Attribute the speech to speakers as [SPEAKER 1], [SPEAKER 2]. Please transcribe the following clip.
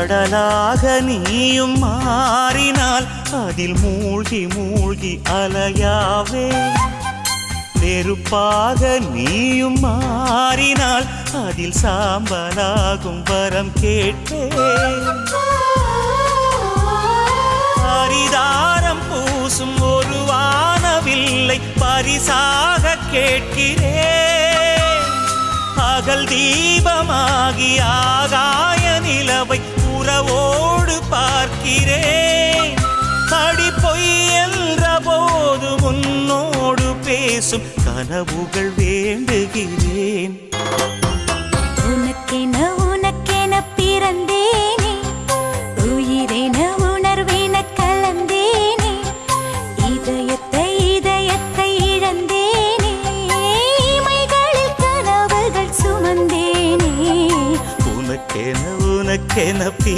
[SPEAKER 1] கடலாக நீயும் மாறினால் அதில் மூழ்கி மூழ்கி அலையாவே. நெருப்பாக நீயும் மாறினால் அதில் சாம்பலாகும் வரம் கேட்டே. பரிதாரம் பூசும் ஒரு வானவில்லை பரிசாக கேட்கிறேன். அகல் தீபமாகி ஆகாய பார்க்கிறேன். அடி பொய் என்ற போது உன்னோடு பேசும் கனவுகள் வேண்டுகிறேன்.
[SPEAKER 2] உனக்கென உனக்கென பிறந்தேனே. உயிரென உணர்வென கலந்தேனே. இதயத்தை இதயத்தை இழந்தேனே. இமைகளில் கனவுகள் சுமந்தேனே.
[SPEAKER 1] உனக்கென உனக்கென